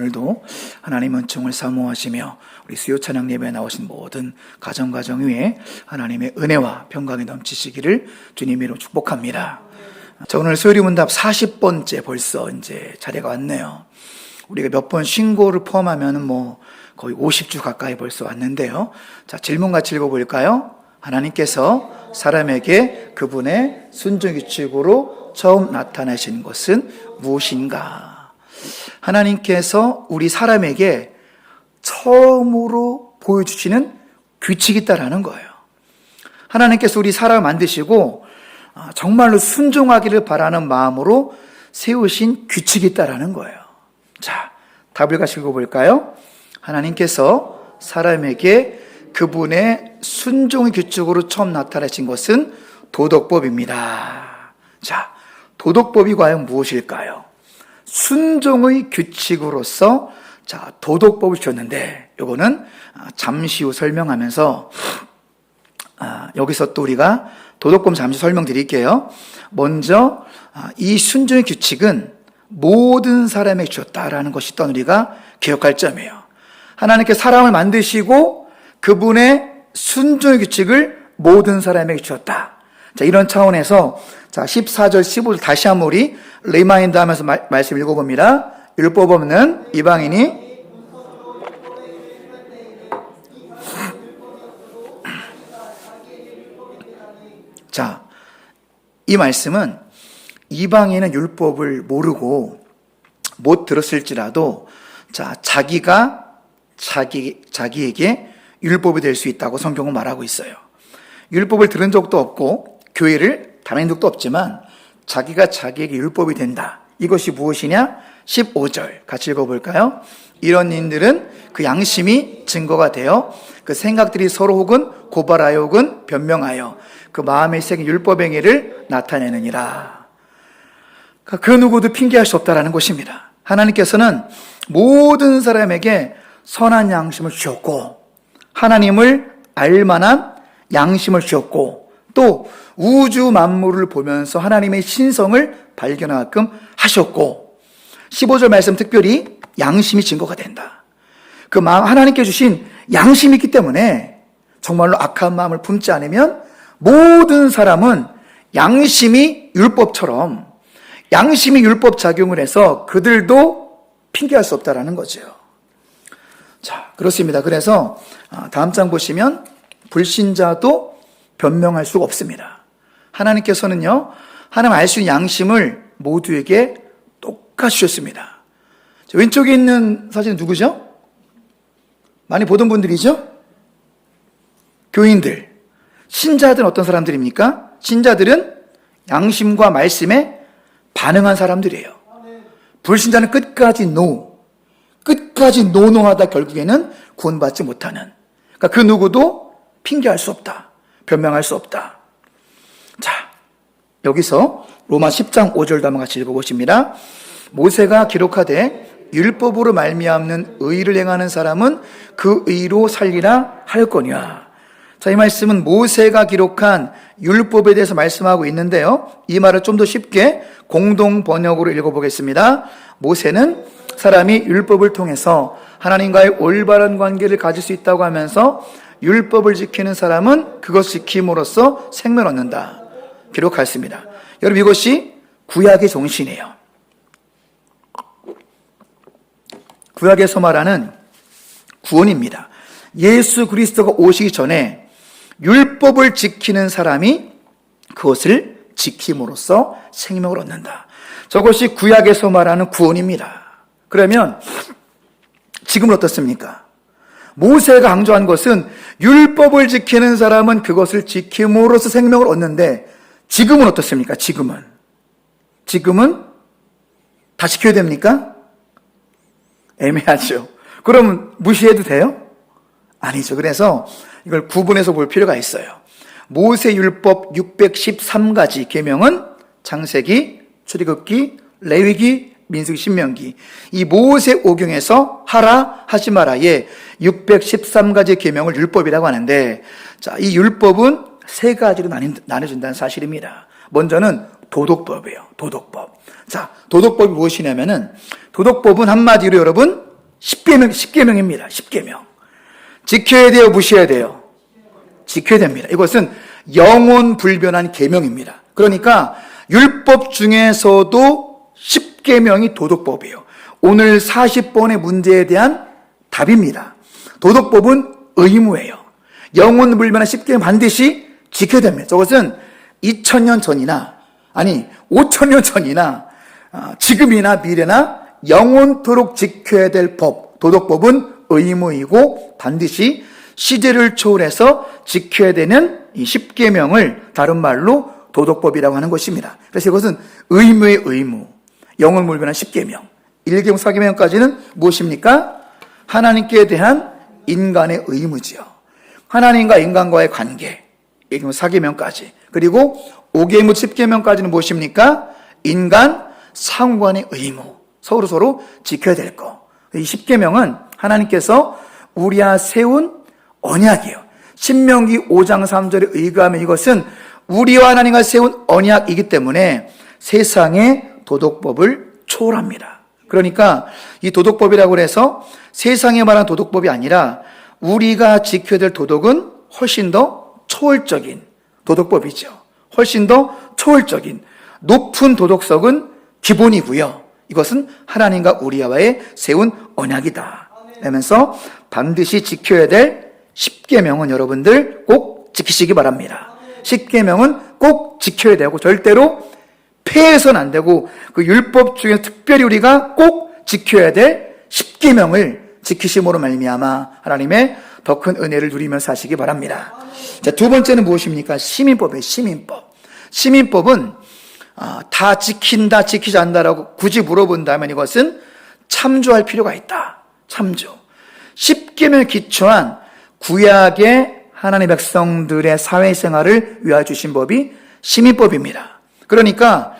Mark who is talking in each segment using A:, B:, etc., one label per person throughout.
A: 오늘도 하나님 은 총을 사모하시며 우리 수요 찬양 예배에 나오신 모든 가정 가정 위에 하나님의 은혜와 평강이 넘치시기를 주님으로 축복합니다. 자, 오늘 수요일 문답 40번째 벌써 이제 차례가 왔네요. 우리가 몇 번 신고를 포함하면 뭐 거의 50주 가까이 벌써 왔는데요. 자, 질문 같이 읽어볼까요? 하나님께서 사람에게 그분의 순종 규칙으로 처음 나타나신 것은 무엇인가? 하나님께서 우리 사람에게 처음으로 보여주시는 규칙이 있다라는 거예요. 하나님께서 우리 사람 만드시고 아, 정말로 순종하기를 바라는 마음으로 세우신 규칙이 있다라는 거예요. 자, 답을 같이 읽어볼까요? 하나님께서 사람에게 그분의 순종의 규칙으로 처음 나타내신 것은 도덕법입니다. 자, 도덕법이 과연 무엇일까요? 순종의 규칙으로서 자, 도덕법을 주셨는데 요거는 아, 잠시 후 설명하면서 아, 여기서 또 우리가 도덕법 잠시 설명드릴게요. 먼저 아, 이 순종의 규칙은 모든 사람에게 주었다라는 것이 또 우리가 기억할 점이에요. 하나님께 사람을 만드시고 그분의 순종의 규칙을 모든 사람에게 주었다. 자, 이런 차원에서 자, 14절, 15절 다시 한번 우리 리마인드 하면서 말, 말씀 읽어봅니다. 율법 없는 이방인이 자, 이 말씀은 이방인은 율법을 모르고 못 들었을지라도 자, 자기가 자기 자기에게 율법이 될 수 있다고 성경은 말하고 있어요. 율법을 들은 적도 없고 교회를 다닌 적도 없지만 자기가 자기에게 율법이 된다. 이것이 무엇이냐? 15절 같이 읽어볼까요? 이런 인들은 그 양심이 증거가 되어 그 생각들이 서로 혹은 고발하여 혹은 변명하여 그 마음에 새긴 율법행위를 나타내느니라. 그 누구도 핑계할 수 없다라는 것입니다. 하나님께서는 모든 사람에게 선한 양심을 주셨고 하나님을 알만한 양심을 주셨고 또 우주 만물을 보면서 하나님의 신성을 발견하게끔 하셨고 15절 말씀 특별히 양심이 증거가 된다. 그 마음 하나님께 주신 양심이 있기 때문에 정말로 악한 마음을 품지 않으면 모든 사람은 양심이 율법처럼 양심이 율법 작용을 해서 그들도 핑계할 수 없다라는 거죠. 자, 그렇습니다. 그래서 아, 다음 장 보시면 불신자도 변명할 수가 없습니다. 하나님께서는요, 하나님 알 수 있는 양심을 모두에게 똑같이 주셨습니다. 왼쪽에 있는 사진은 누구죠? 많이 보던 분들이죠? 교인들. 신자들은 어떤 사람들입니까? 신자들은 양심과 말씀에 반응한 사람들이에요. 불신자는 끝까지 노. 끝까지 노노하다 결국에는 구원받지 못하는. 그러니까 그 누구도 핑계할 수 없다. 변명할 수 없다. 자, 여기서 로마 10장 5절도 한번 같이 읽어보십니다. 모세가 기록하되 율법으로 말미암는 의를 행하는 사람은 그 의로 살리라 할 거냐. 자, 이 말씀은 모세가 기록한 율법에 대해서 말씀하고 있는데요. 이 말을 좀 더 쉽게 공동 번역으로 읽어보겠습니다. 모세는 사람이 율법을 통해서 하나님과의 올바른 관계를 가질 수 있다고 하면서 율법을 지키는 사람은 그것 지킴으로써 생명 얻는다. 기록하였습니다. 여러분 이것이 구약의 정신이에요. 구약에서 말하는 구원입니다. 예수 그리스도가 오시기 전에 율법을 지키는 사람이 그것을 지킴으로써 생명을 얻는다. 저것이 구약에서 말하는 구원입니다. 그러면 지금은 어떻습니까? 모세가 강조한 것은 율법을 지키는 사람은 그것을 지킴으로써 생명을 얻는데 지금은 어떻습니까? 지금은. 지금은 다 지켜야 됩니까? 애매하죠. 그럼 무시해도 돼요? 아니죠. 그래서 이걸 구분해서 볼 필요가 있어요. 모세 율법 613가지 계명은 창세기, 출애굽기, 레위기, 민수기, 신명기 이 모세 오경에서 하라 하지 마라의 613가지 계명을 율법이라고 하는데 자, 이 율법은 세 가지로 나눠진다는 사실입니다. 먼저는 도덕법이에요. 도덕법. 자, 도덕법이 무엇이냐면은 도덕법은 한마디로 여러분 십계명, 십계명입니다. 십계명. 지켜야 돼요, 무시해야 돼요? 지켜야 됩니다. 이것은 영원 불변한 계명입니다. 그러니까 율법 중에서도 십계명이 도덕법이에요. 오늘 40번의 문제에 대한 답입니다. 도덕법은 의무예요. 영원 불변한 십계명 반드시 지켜야 됩니다. 저것은 2000년 전이나 아니 5000년 전이나 아, 지금이나 미래나 영원토록 지켜야 될 법, 도덕법은 의무이고 반드시 시대를 초월해서 지켜야 되는 이 십계명을 다른 말로 도덕법이라고 하는 것입니다. 그래서 이것은 의무의 의무, 영원 불변한 십계명, 일계명, 사계명까지는 무엇입니까? 하나님께 대한 인간의 의무지요. 하나님과 인간과의 관계, 일계명, 사계명까지 그리고 오계무, 십계명까지는 무엇입니까? 인간 상관의 의무, 서로 서로 지켜야 될 거. 이 십계명은 하나님께서 우리와 세운 언약이에요. 신명기 5장 3절에 의거하면 이것은 우리와 하나님과 세운 언약이기 때문에 세상의 도덕법을 초월합니다. 그러니까 이 도덕법이라고 해서 세상에 말한 도덕법이 아니라 우리가 지켜야 될 도덕은 훨씬 더 초월적인 도덕법이죠. 훨씬 더 초월적인 높은 도덕성은 기본이고요. 이것은 하나님과 우리와의 세운 언약이다. 라면서 반드시 지켜야 될 십계명은 여러분들 꼭 지키시기 바랍니다. 십계명은 꼭 지켜야 되고 절대로 폐해서는 안 되고 그 율법 중에 특별히 우리가 꼭 지켜야 될 십계명을 지키심으로 말미암아 하나님의 더 큰 은혜를 누리며 사시기 바랍니다. 자, 두 번째는 무엇입니까? 시민법이에요. 시민법. 시민법은 아, 다 지킨다, 지키지 않는다라고 굳이 물어본다면 이것은 참조할 필요가 있다. 참조. 십계명에 기초한 구약의 하나님의 백성들의 사회생활을 위하여 주신 법이 시민법입니다. 그러니까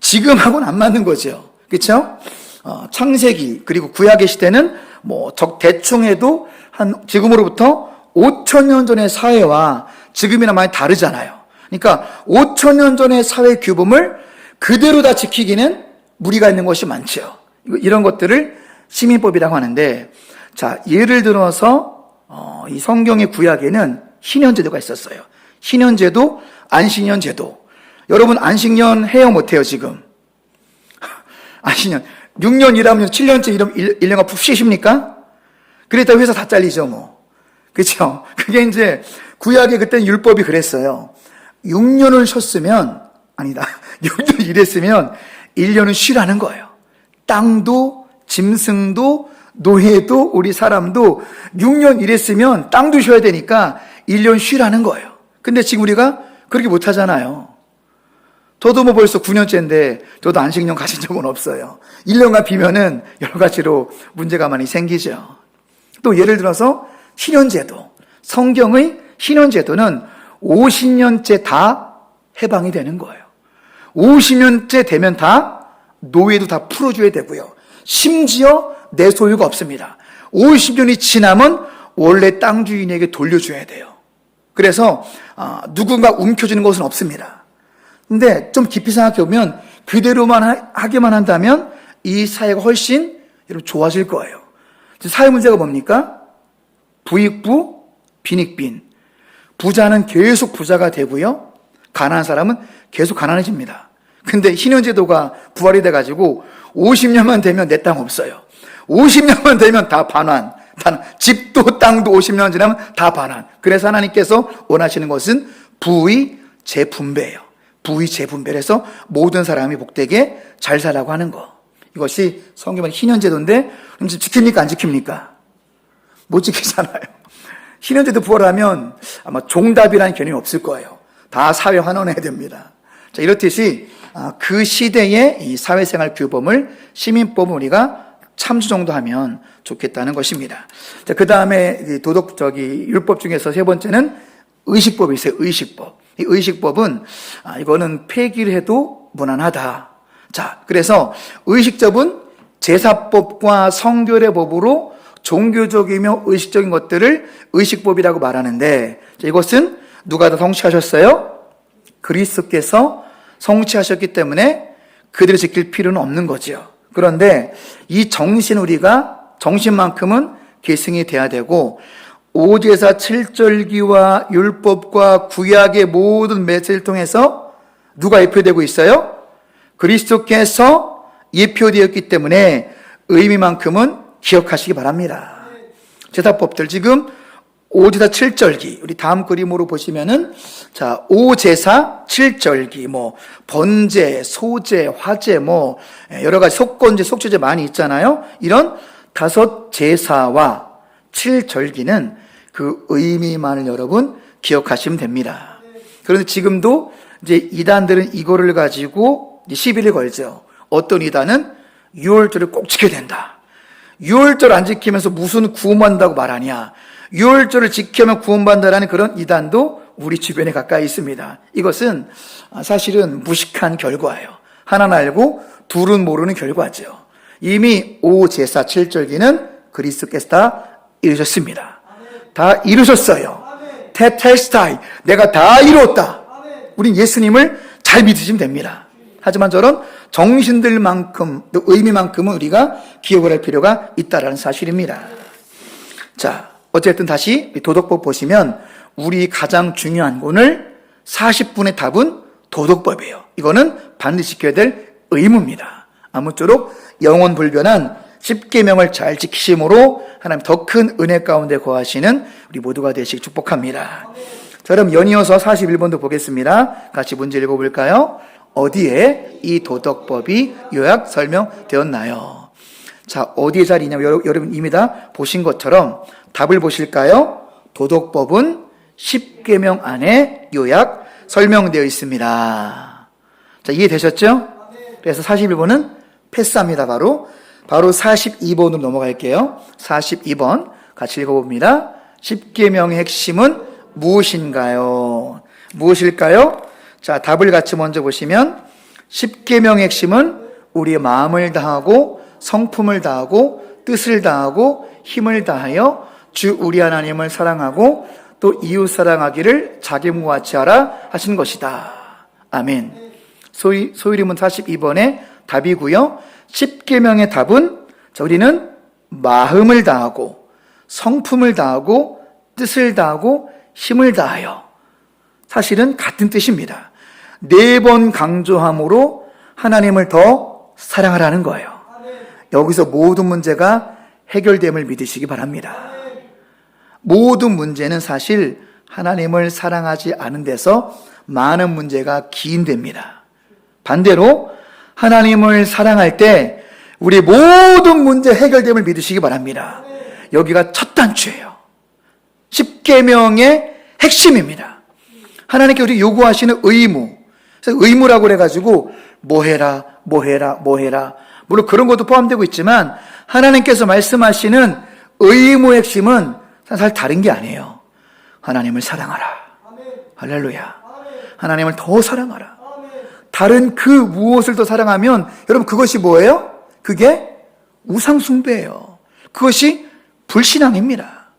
A: 지금하고는 안 맞는 거죠. 그렇죠? 어, 창세기 그리고 구약의 시대는 뭐 적 대충 해도 한 지금으로부터 5천 년 전의 사회와 지금이나 많이 다르잖아요. 그러니까 5천 년 전의 사회 규범을 그대로 다 지키기는 무리가 있는 것이 많죠. 이런 것들을 시민법이라고 하는데 자 예를 들어서 어, 이 성경의 구약에는 신현제도가 있었어요. 신현제도, 안식년제도. 여러분 안식년 해요 못해요 지금? 안식년 6년 일하면 7년째 일하면 1 년간 푹 쉬십니까? 그랬다 회사 다 잘리죠 뭐. 그렇죠? 그게 이제 구약의 그때 율법이 그랬어요. 6년을 쉬었으면 아니다. 6년 일했으면 1년은 쉬라는 거예요. 땅도 짐승도 노예도 우리 사람도 6년 일했으면 땅도 쉬어야 되니까 1년 쉬라는 거예요. 근데 지금 우리가 그렇게 못 하잖아요. 저도 뭐 벌써 9년째인데 저도 안식년 가신 적은 없어요. 1년간 비면은 여러 가지로 문제가 많이 생기죠. 또 예를 들어서 신현제도. 성경의 신현제도는 50년째 다 해방이 되는 거예요. 50년째 되면 다 노예도 다 풀어줘야 되고요. 심지어 내 소유가 없습니다. 50년이 지나면 원래 땅 주인에게 돌려줘야 돼요. 그래서 아, 누군가 움켜주는 것은 없습니다. 근데 좀 깊이 생각해 보면 그대로만 하게만 한다면 이 사회가 훨씬 여러분 좋아질 거예요. 사회 문제가 뭡니까? 부익부, 빈익빈. 부자는 계속 부자가 되고요. 가난한 사람은 계속 가난해집니다. 근데 신현제도가 부활이 돼가지고 50년만 되면 내 땅 없어요. 50년만 되면 다 반환. 단 집도 땅도 50년 지나면 다 반환. 그래서 하나님께서 원하시는 것은 부의 재분배예요. 부의 재분배해서 모든 사람이 복되게 잘 살라고 하는 거. 이것이 성경의 희년제도인데 그럼 지킵니까 안 지킵니까? 못 지키잖아요. 희년제도 부활하면 아마 종답이라는 개념이 없을 거예요. 다 사회 환원해야 됩니다. 자, 이렇듯이 아, 그 시대의 이 사회생활 규범을 시민법을 우리가 참조 정도 하면 좋겠다는 것입니다. 자, 그 다음에 도덕, 저기, 율법 중에서 세 번째는 의식법이 있어요. 의식법. 이 의식법은, 아, 이거는 폐기를 해도 무난하다. 자, 그래서 의식법은 제사법과 성결의 법으로 종교적이며 의식적인 것들을 의식법이라고 말하는데, 자, 이것은 누가 더 성취하셨어요? 그리스께서 성취하셨기 때문에 그들을 지킬 필요는 없는 거죠. 그런데 이 정신 우리가 정신만큼은 계승이 돼야 되고 오제사 칠절기와 율법과 구약의 모든 메시지를 통해서 누가 예표되고 있어요? 그리스도께서 예표되었기 때문에 의미만큼은 기억하시기 바랍니다. 제사법들 지금 오제사 칠절기 우리 다음 그림으로 보시면은 자 오제사 칠절기 뭐 번제 소제 화제 뭐 여러 가지 속건제 속죄제 많이 있잖아요 이런 다섯 제사와 칠절기는 그 의미만을 여러분 기억하시면 됩니다 그런데 지금도 이제 이단들은 이거를 가지고 시비를 걸죠 어떤 이단은 유월절을 꼭 지켜야 된다 유월절 안 지키면서 무슨 구원받는다고 말하냐. 유월절을 지키면 구원받는다라는 그런 이단도 우리 주변에 가까이 있습니다. 이것은 사실은 무식한 결과예요. 하나는 알고 둘은 모르는 결과죠. 이미 오제사 7절기는 그리스도께서 다 이루셨습니다. 다 이루셨어요. 테텔스타이 내가 다 이루었다. 우린 예수님을 잘 믿으시면 됩니다. 하지만 저런 정신들만큼 또 의미만큼은 우리가 기억을 할 필요가 있다라는 사실입니다. 자, 어쨌든 다시 도덕법 보시면 우리 가장 중요한 오늘 40분의 답은 도덕법이에요. 이거는 반드시 지켜야 될 의무입니다. 아무쪼록 영원 불변한 10계명을 잘 지키심으로 하나님 더 큰 은혜 가운데 거하시는 우리 모두가 되시기 축복합니다. 자, 그럼 연이어서 41번도 보겠습니다. 같이 문제 읽어볼까요? 어디에 이 도덕법이 요약 설명되었나요? 자, 어디에 잘 있냐면 여러- 여러분 이미 다 보신 것처럼 답을 보실까요? 도덕법은 10계명 안에 요약 설명되어 있습니다. 자, 이해되셨죠? 그래서 41번은 패스합니다. 바로 바로 42번으로 넘어갈게요. 42번 같이 읽어봅니다. 10계명의 핵심은 무엇인가요? 무엇일까요? 자, 답을 같이 먼저 보시면 10계명의 핵심은 우리의 마음을 다하고 성품을 다하고 뜻을 다하고 힘을 다하여 주 우리 하나님을 사랑하고 또 이웃 사랑하기를 자기 몸과 같이 하라 하신 것이다. 아멘. 소위, 소유림은 42번의 답이고요. 10계명의 답은 자, 우리는 마음을 다하고 성품을 다하고 뜻을 다하고 힘을 다하여 사실은 같은 뜻입니다. 네 번 강조함으로 하나님을 더 사랑하라는 거예요. 여기서 모든 문제가 해결됨을 믿으시기 바랍니다. 모든 문제는 사실 하나님을 사랑하지 않은 데서 많은 문제가 기인됩니다. 반대로 하나님을 사랑할 때 우리 모든 문제 해결됨을 믿으시기 바랍니다. 여기가 첫 단추예요. 10계명의 핵심입니다. 하나님께 우리 요구하시는 의무. 의무라고 그래가지고 뭐 해라, 뭐 해라, 뭐 해라. 물론 그런 것도 포함되고 있지만 하나님께서 말씀하시는 의무의 핵심은 사실 다른 게 아니에요. 하나님을 사랑하라. 할렐루야. 하나님을 더 사랑하라. 다른 그 무엇을 더 사랑하면 여러분 그것이 뭐예요? 그게 우상숭배예요. 그것이 불신앙입니다.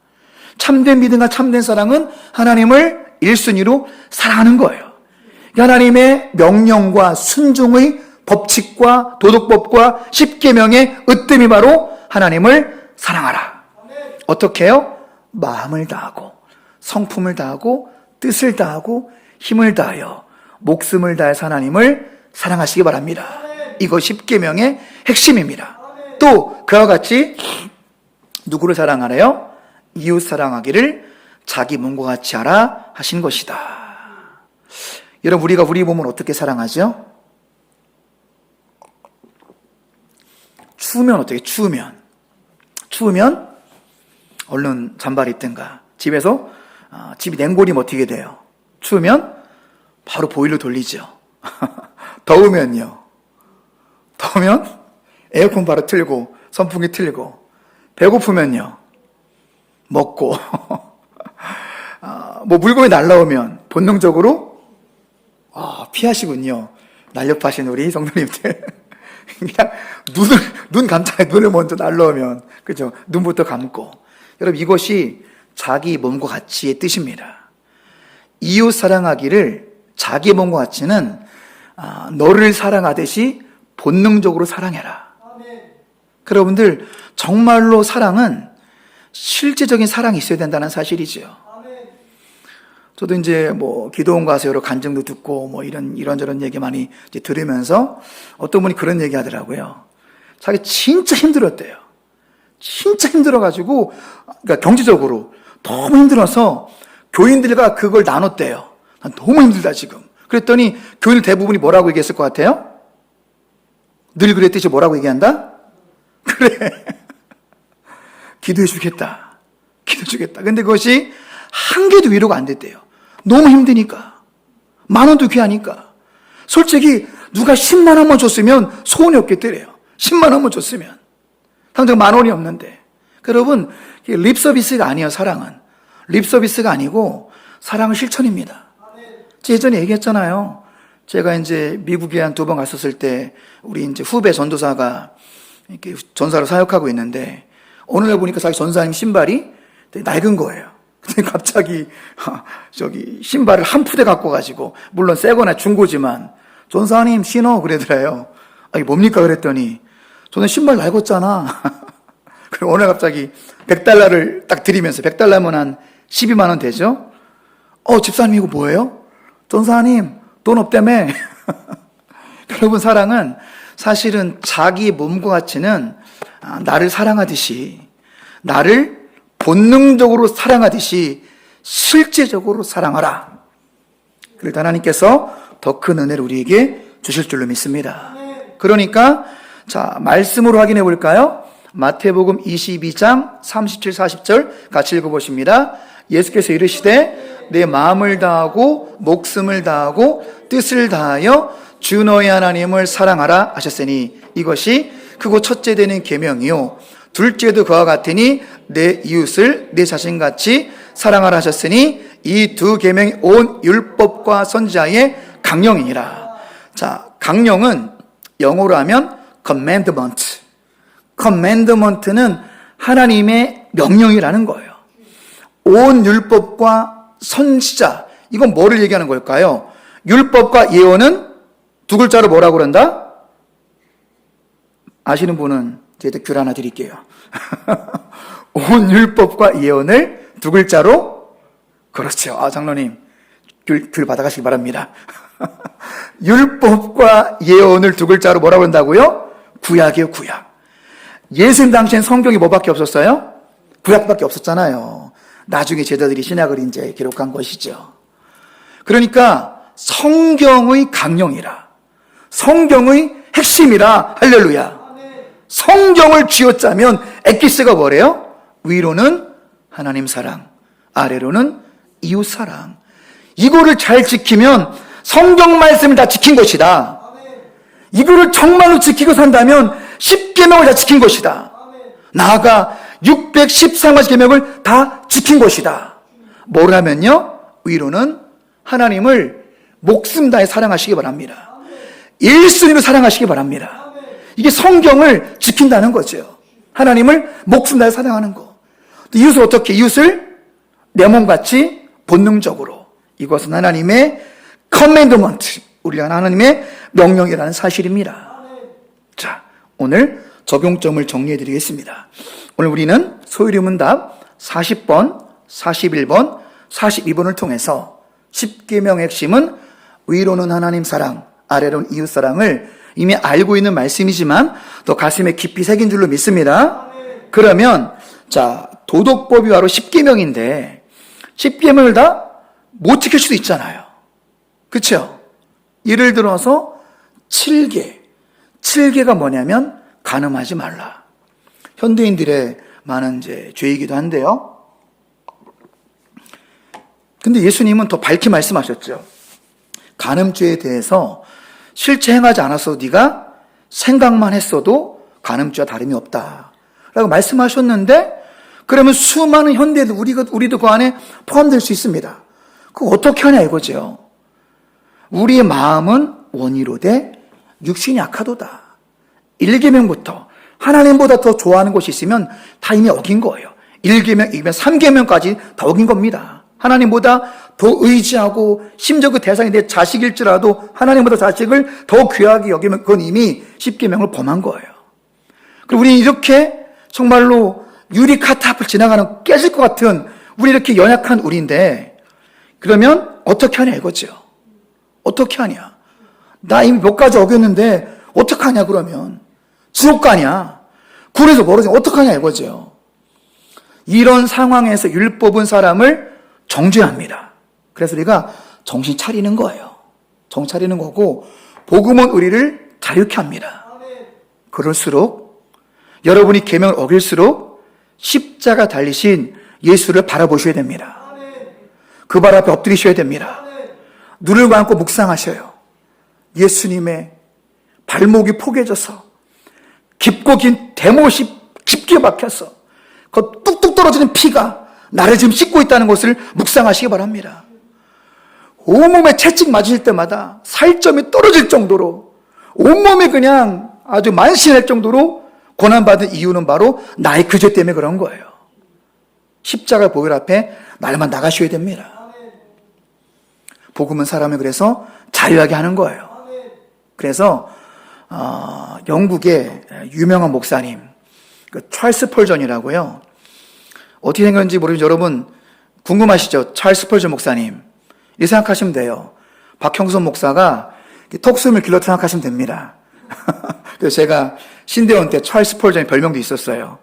A: 참된 믿음과 참된 사랑은 하나님을 1순위로 사랑하는 거예요. 하나님의 명령과 순종의 법칙과 도덕법과 십계명의 으뜸이 바로 하나님을 사랑하라. 어떻게 해요? 마음을 다하고 성품을 다하고 뜻을 다하고 힘을 다하여 목숨을 다해서 하나님을 사랑하시기 바랍니다. 이거 십계명의 핵심입니다. 또 그와 같이 누구를 사랑하래요? 이웃 사랑하기를 자기 몸과 같이 하라 하신 것이다. 여러분 우리가 우리 몸을 어떻게 사랑하죠? 추우면 어떻게 추우면 추우면 얼른 잠바를 입든가 집에서 아, 집이 냉골이면 어떻게 돼요? 추우면 바로 보일러 돌리죠. 더우면요. 더우면 에어컨 바로 틀고 선풍기 틀고 배고프면요. 먹고 아, 뭐 물건이 날라오면 본능적으로 아, 피하시군요. 날렵하신 우리 성도님들. 그냥 눈을, 눈 감자에 눈을 먼저 날라오면, 그죠? 눈부터 감고. 여러분, 이것이 자기 몸과 가치의 뜻입니다. 이웃 사랑하기를 자기 몸과 가치는 아, 너를 사랑하듯이 본능적으로 사랑해라. 여러분들 정말로 사랑은 실제적인 사랑이 있어야 된다는 사실이지요. 저도 이제 뭐 기도원 가서 여러 간증도 듣고 뭐 이런 이런저런 얘기 많이 들으면서 어떤 분이 그런 얘기 하더라고요. 자기 진짜 힘들었대요. 진짜 힘들어가지고 그러니까 경제적으로 너무 힘들어서 교인들과 그걸 나눴대요. 난 너무 힘들다 지금. 그랬더니 교인 대부분이 뭐라고 얘기했을 것 같아요? 늘 그랬듯이 뭐라고 얘기한다? 그래. 기도해 주겠다. 기도해 주겠다. 근데 그것이 한 개도 위로가 안 됐대요. 너무 힘드니까. 만 원도 귀하니까. 솔직히 누가 10만 원만 줬으면 소원이 없겠더래요. 10만 원만 줬으면. 당장 만 원이 없는데. 여러분, 이게 립 서비스가 아니에요, 사랑은. 립 서비스가 아니고 사랑은 실천입니다. 예전에 얘기했잖아요. 제가 이제 미국에 한 두 번 갔었을 때 우리 이제 후배 전도사가 이렇게 전사로 사역하고 있는데 어느 날 보니까 자기 전사님 신발이 되게 낡은 거예요. 근데 갑자기 하, 저기 신발을 한 푸대 갖고 가지고 물론 새거나 중고지만 전사님 신어 그러더래요. 아 이게 뭡니까 그랬더니 저는 신발 낡았잖아. 그리고 오늘 갑자기 100달러를 딱 드리면서 100달러면 한 12만 원 되죠? 어 집사님 이거 뭐예요? 전사님 돈 없다며. 여러분 사랑은 사실은 자기 몸과 가치는 아, 나를 사랑하듯이 나를 본능적으로 사랑하듯이 실제적으로 사랑하라. 그래서 하나님께서 더 큰 은혜를 우리에게 주실 줄로 믿습니다. 그러니까 자 말씀으로 확인해 볼까요? 마태복음 22장 37, 40절 같이 읽어보십니다. 예수께서 이르시되 내 마음을 다하고 목숨을 다하고 뜻을 다하여 주 너의 하나님을 사랑하라 하셨으니 이것이 크고 첫째 되는 계명이요 둘째도 그와 같으니 내 이웃을 내 자신 같이 사랑하라 하셨으니 이 두 계명이 온 율법과 선지자의 강령이니라. 자, 강령은 영어로 하면 commandment. commandment는 하나님의 명령이라는 거예요. 온 율법과 선지자. 이건 뭐를 얘기하는 걸까요? 율법과 예언은 두 글자로 뭐라고 그런다? 아시는 분은 제가 귤 하나 드릴게요. 온 율법과 예언을 두 글자로 그렇죠. 아 장로님 귤, 귤 받아가시기 바랍니다. 율법과 예언을 두 글자로 뭐라고 한다고요? 구약이요 구약. 예수님 당시엔 성경이 뭐밖에 없었어요? 구약밖에 없었잖아요. 나중에 제자들이 신약을 이제 기록한 것이죠. 그러니까 성경의 강령이라. 성경의 핵심이라. 할렐루야. 성경을 쥐어짜면 엑기스가 뭐래요? 위로는 하나님 사랑, 아래로는 이웃 사랑. 이거를 잘 지키면 성경 말씀을 다 지킨 것이다. 이거를 정말로 지키고 산다면 10계명을 다 지킨 것이다. 나아가 613가지 계명을 다 지킨 것이다. 뭐라면요? 위로는 하나님을 목숨 다해 사랑하시기 바랍니다. 일순위로 사랑하시기 바랍니다. 이게 성경을 지킨다는 거죠. 하나님을 목숨 다해 사랑하는 거. 또 이웃을 어떻게? 이웃을 내 몸같이 본능적으로. 이것은 하나님의 커맨드먼트. 우리가 하나님의 명령이라는 사실입니다. 자, 오늘 적용점을 정리해 드리겠습니다. 오늘 우리는 소유리문답 40번, 41번, 42번을 통해서 10계명 핵심은 위로는 하나님 사랑, 아래로는 이웃 사랑을 이미 알고 있는 말씀이지만 또 가슴에 깊이 새긴 줄로 믿습니다. 그러면 자, 도덕법이 바로 10계명인데 10계명을 다 못 지킬 수도 있잖아요. 그렇죠? 예를 들어서 7개. 7개가 뭐냐면 간음하지 말라. 현대인들의 많은 이제 죄이기도 한데요. 근데 예수님은 더 밝게 말씀하셨죠. 간음죄에 대해서 실제 행하지 않았어도 네가 생각만 했어도 간음죄와 다름이 없다. 라고 말씀하셨는데 그러면 수많은 현대들 우리가 우리도 그 안에 포함될 수 있습니다. 그거 어떻게 하냐 이거죠. 우리의 마음은 원의로 돼 육신이 약하도다. 1계명부터 하나님보다 더 좋아하는 것이 있으면 다 이미 어긴 거예요. 1계명, 2계명, 3계명까지 다 어긴 겁니다. 하나님보다 더 의지하고 심지어 그 대상이 내 자식일지라도 하나님보다 자식을 더 귀하게 여기면 그건 이미 10계명을 범한 거예요. 그리고 우리 이렇게 정말로 유리카타 앞을 지나가는 깨질 것 같은 우리 이렇게 연약한 우리인데 그러면 어떻게 하냐 이거죠. 어떻게 하냐. 나 이미 몇 가지 어겼는데 어떡하냐 그러면. 지옥 가냐. 굴에서 멀어지 어떡하냐 이거죠. 이런 상황에서 율법은 사람을 정죄합니다. 그래서 우리가 정신 차리는 거예요. 정신 차리는 거고 복음은 우리를 자유케 합니다. 그럴수록 여러분이 계명을 어길수록 십자가 달리신 예수를 바라보셔야 됩니다. 그 발 앞에 엎드리셔야 됩니다. 눈을 감고 묵상하셔요. 예수님의 발목이 포개져서 깊고 긴 대못이 깊게 박혀서 그 뚝뚝 떨어지는 피가 나를 지금 씻고 있다는 것을 묵상하시기 바랍니다. 온몸에 채찍 맞으실 때마다 살점이 떨어질 정도로 온몸이 그냥 아주 만신할 정도로 고난받은 이유는 바로 나의 그 죄 때문에 그런 거예요. 십자가 보혈 앞에 날만 나가셔야 됩니다. 복음은 사람을 그래서 자유하게 하는 거예요. 그래서 어, 영국의 유명한 목사님 그 찰스 펄전이라고요. 어떻게 생겼는지 모르겠지만 여러분 궁금하시죠? 찰스 펄전 목사님. 이 생각하시면 돼요. 박형선 목사가 톡숨을 길렀다 생각하시면 됩니다. 그래서 제가 신대원 때 찰스 펄전의 별명도 있었어요.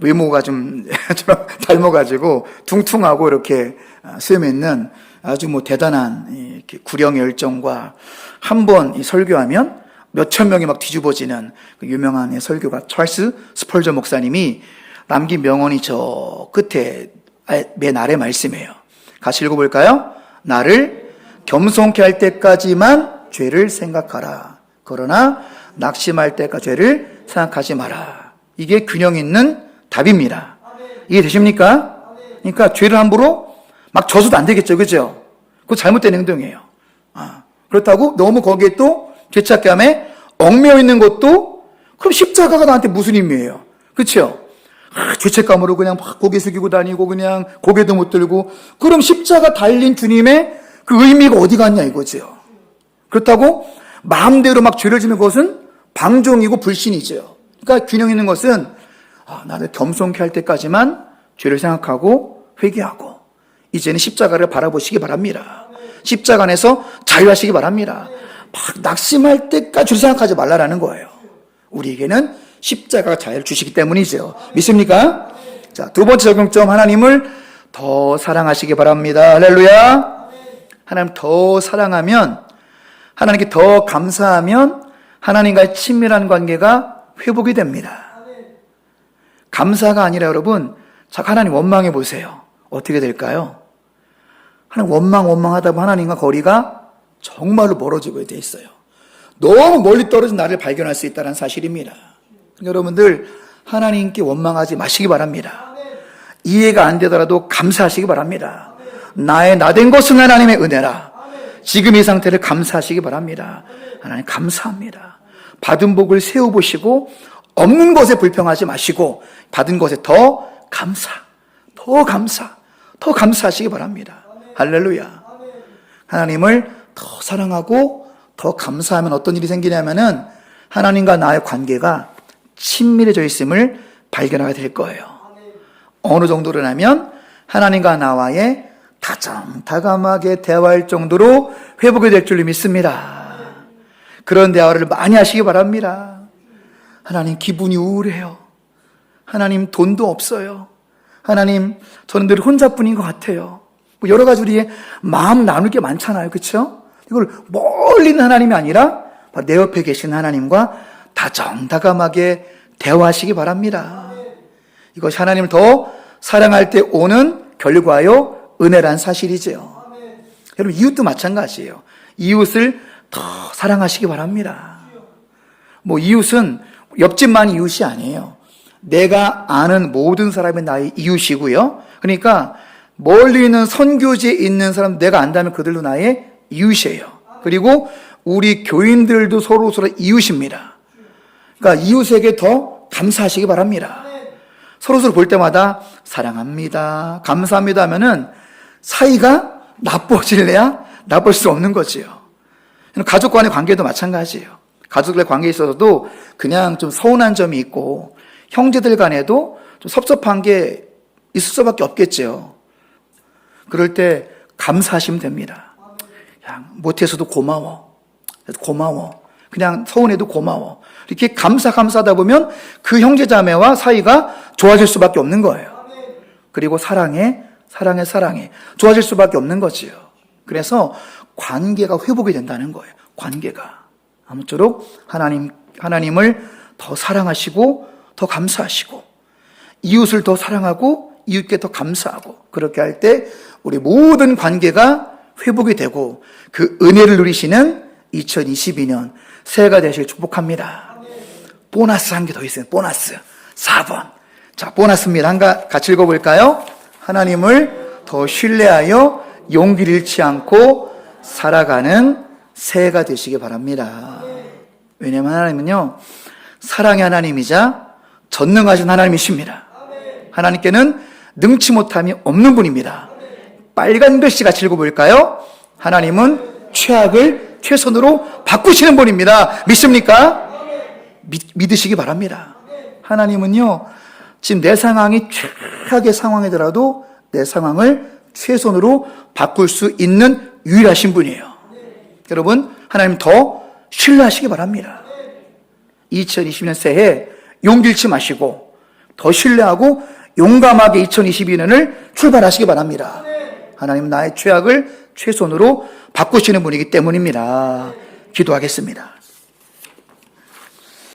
A: 외모가 좀 닮아가지고 퉁퉁하고 이렇게 수염 있는 아주 뭐 대단한 구령의 열정과 한 번 설교하면 몇천 명이 막 뒤집어지는 그 유명한 설교가 찰스 스펄저 목사님이 남긴 명언이 저 끝에 맨 아래 말씀이에요. 같이 읽어볼까요? 나를 겸손케 할 때까지만 죄를 생각하라. 그러나 낙심할 때까지 죄를 생각하지 마라. 이게 균형 있는 답입니다. 이해 되십니까? 그러니까 죄를 함부로 막 져서도 안 되겠죠. 그죠? 그거 잘못된 행동이에요. 아, 그렇다고 너무 거기에 또 죄책감에 얽매여 있는 것도 그럼 십자가가 나한테 무슨 의미예요? 그렇죠? 아, 죄책감으로 그냥 막 고개 숙이고 다니고 그냥 고개도 못 들고 그럼 십자가 달린 주님의 그 의미가 어디 갔냐 이거죠. 그렇다고 마음대로 막 죄를 지는 것은 방종이고 불신이죠. 그러니까 균형 있는 것은 아, 나를 겸손케 할 때까지만 죄를 생각하고 회개하고 이제는 십자가를 바라보시기 바랍니다. 십자가 안에서 자유하시기 바랍니다. 막 낙심할 때까지 생각하지 말라라는 거예요. 우리에게는 십자가가 자유를 주시기 때문이죠. 믿습니까? 자, 두 번째 적용점 하나님을 더 사랑하시기 바랍니다. 할렐루야. 하나님 더 사랑하면 하나님께 더 감사하면 하나님과의 친밀한 관계가 회복이 됩니다. 감사가 아니라 여러분, 자 하나님 원망해 보세요. 어떻게 될까요? 하나님 원망 원망하다 보면 하나님과 거리가 정말로 멀어지고 돼 있어요. 너무 멀리 떨어진 나를 발견할 수 있다는 사실입니다. 여러분들 하나님께 원망하지 마시기 바랍니다. 이해가 안 되더라도 감사하시기 바랍니다. 나의 나된 것은 하나님의 은혜라. 지금 이 상태를 감사하시기 바랍니다. 하나님 감사합니다. 받은 복을 세워보시고 없는 것에 불평하지 마시고 받은 것에 더 감사, 더 감사, 더 감사하시기 바랍니다. 할렐루야. 하나님을 더 사랑하고 더 감사하면 어떤 일이 생기냐면은 하나님과 나의 관계가 친밀해져 있음을 발견하게 될 거예요. 어느 정도로냐면 하나님과 나와의 다정다감하게 대화할 정도로 회복이 될 줄로 믿습니다. 그런 대화를 많이 하시기 바랍니다. 하나님 기분이 우울해요. 하나님 돈도 없어요. 하나님 저는 늘 혼자뿐인 것 같아요. 뭐 여러 가지 우리의 마음 나눌 게 많잖아요. 그렇죠? 이걸 멀리 있는 하나님이 아니라 내 옆에 계신 하나님과 다정다감하게 대화하시기 바랍니다. 이것이 하나님을 더 사랑할 때 오는 결과요 은혜란 사실이죠. 여러분 이웃도 마찬가지예요. 이웃을 더 사랑하시기 바랍니다. 뭐 이웃은 옆집만 이웃이 아니에요. 내가 아는 모든 사람이 나의 이웃이고요. 그러니까 멀리 있는 선교지에 있는 사람 내가 안다면 그들도 나의 이웃이에요. 그리고 우리 교인들도 서로 서로 이웃입니다. 그러니까 이웃에게 더 감사하시기 바랍니다. 서로 서로 볼 때마다 사랑합니다. 감사합니다 하면은 사이가 나빠질래야 나쁠 수 없는 거지요. 가족 간의 관계도 마찬가지예요. 가족들의 관계에 있어서도 그냥 좀 서운한 점이 있고 형제들 간에도 좀 섭섭한 게 있을 수밖에 없겠죠. 그럴 때 감사하시면 됩니다. 야, 못해서도 고마워. 고마워. 그냥 서운해도 고마워. 이렇게 감사 감사하다 보면 그 형제 자매와 사이가 좋아질 수밖에 없는 거예요. 그리고 사랑해, 사랑해, 사랑해. 좋아질 수밖에 없는 거지요. 그래서 관계가 회복이 된다는 거예요. 관계가. 아무쪼록 하나님, 하나님을 더 사랑하시고, 더 감사하시고, 이웃을 더 사랑하고, 이웃께 더 감사하고, 그렇게 할 때 우리 모든 관계가 회복이 되고, 그 은혜를 누리시는 2022년 새해가 되시길 축복합니다. 보너스 한 개 더 있어요. 보너스. 4번. 자, 보너스입니다. 한 가 같이 읽어볼까요? 하나님을 더 신뢰하여 용기를 잃지 않고 살아가는 새해가 되시기 바랍니다. 왜냐하면 하나님은요, 사랑의 하나님이자 전능하신 하나님이십니다. 하나님께는 능치 못함이 없는 분입니다. 빨간 글씨 같이 읽어볼까요? 하나님은 최악을 최선으로 바꾸시는 분입니다. 믿습니까? 믿, 믿으시기 바랍니다. 하나님은요, 지금 내 상황이 최악의 상황이더라도 내 상황을 최선으로 바꿀 수 있는 유일하신 분이에요. 여러분, 하나님 더 신뢰하시기 바랍니다. 2020년 새해 잃지 마시고 더 신뢰하고 용감하게 2022년을 출발하시기 바랍니다. 하나님 나의 죄악을 최선으로 바꾸시는 분이기 때문입니다. 기도하겠습니다.